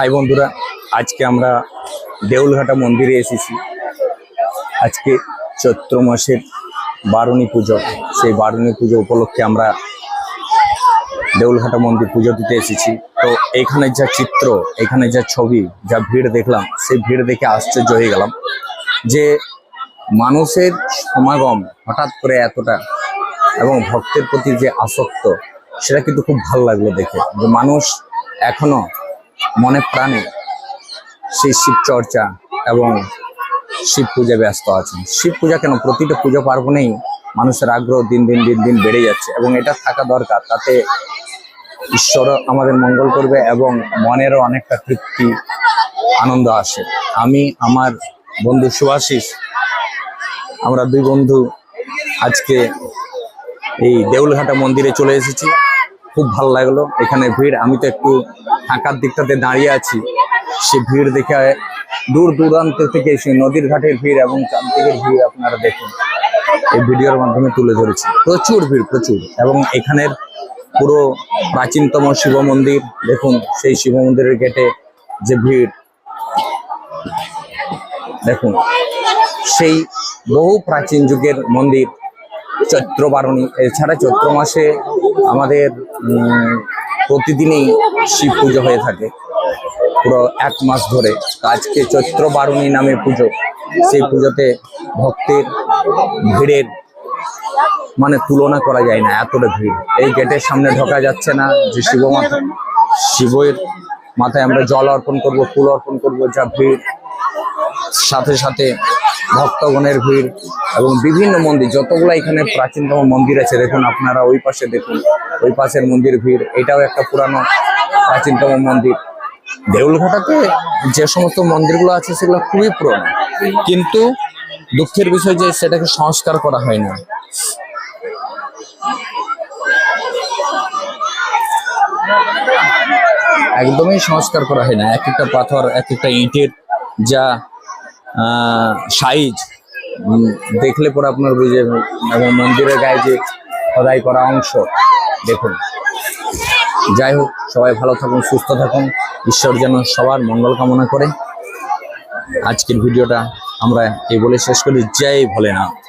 High বন্ধুরা, আজকে আমরা দেউলঘাটা মন্দিরে এসেছি। আজকে চৈত্র মাসের বারুণী পুজো। সেই বারুণী পুজো উপলক্ষে আমরা দেউলঘাটা মন্দির পুজো দিতে এসেছি। তো এখানে যা চিত্র, এখানে যা ছবি, যা ভিড় দেখলাম, সেই ভিড় দেখে আশ্চর্য হয়ে গেলাম যে মানুষের সমাগম হঠাৎ করে এতটা এবং ভক্তের প্রতি যে আসক্ত, সেটা কিন্তু খুব ভালো লাগল দেখে। যে মানুষ এখনও মনে প্রাণে সেই শিব চর্চা এবং শিব পূজা ব্যস্ত আছেন। শিব পূজা কেন? প্রতিটা পুজো পার্বণেই মানুষের আগ্রহ দিন দিন দিন দিন বেড়ে যাচ্ছে এবং এটা থাকা দরকার তাতে ঈশ্বর আমাদের মঙ্গল করবে এবং মনেরও অনেকটা তৃপ্তি, আনন্দ আসে। আমি, আমার বন্ধু সুভাষিস, আমরা দুই বন্ধু আজকে এই দেউলঘাটা মন্দিরে চলে এসেছি। খুব ভালো লাগল। এখানে ভিড়, আমি তো একটু ফাঁকার দিকটাতে দাঁড়িয়ে আছি। সে ভিড় দেখে দূর দূরান্ত থেকে সেই নদীর ঘাটের ভিড় এবং চারদিকের ভিড় আপনারা দেখুন। এই ভিডিওর মাধ্যমে তুলে ধরেছি। প্রচুর ভিড়, প্রচুর। এবং এখানের পুরো প্রাচীনতম শিব মন্দির, দেখুন সেই শিব মন্দিরের গেটে যে ভিড়। দেখুন, সেই বহু প্রাচীন যুগের মন্দির চৈত্র বারণী এছাড়া চৈত্র মাসে আমাদের প্রতিদিনই শিব পুজো হয়ে থাকে। পুরো এক মাস ধরে। আজকে চৈত্র বারণী নামে পুজো। সেই পুজোতে ভক্তের ভিড়ের মানে তুলনা করা যায় না, এতটা ভিড়। এই গেটের সামনে ঢোকা যাচ্ছে না যে শিব মাথা শিবের মাথায় আমরা জল অর্পণ করব, ফুল অর্পণ করব, যা ভিড়। সাথে সাথে ভক্তগণের ভিড় এবং বিভিন্ন মন্দির, যতগুলো এখানে প্রাচীনতম মন্দির আছে, দেখুন আপনারা ওই পাশে দেখুন, ওই পাশের মন্দির ভিড়, এটাও একটা পুরানো প্রাচীনতম মন্দির। দেউলঘাটাতে যে সমস্ত মন্দিরগুলো আছে, সেগুলো খুবই পুরনো। কিন্তু দুঃখের বিষয় যে সেটাকে সংস্কার করা হয় না একদমই সংস্কার করা হয় না এক একটা পাথর, এক একটা ইটের যা সাইজ দেখলে পরে আপনার বুঝে এবং মন্দিরের গায়ে যে খোদাই করা অংশ, দেখুন। যাই হোক, সবাই ভালো থাকুন, সুস্থ থাকুন। ঈশ্বর যেন সবার মঙ্গল কামনা করে। আজকের ভিডিওটা আমরা এই বলে শেষ করি। জয় ভোলেনাথ।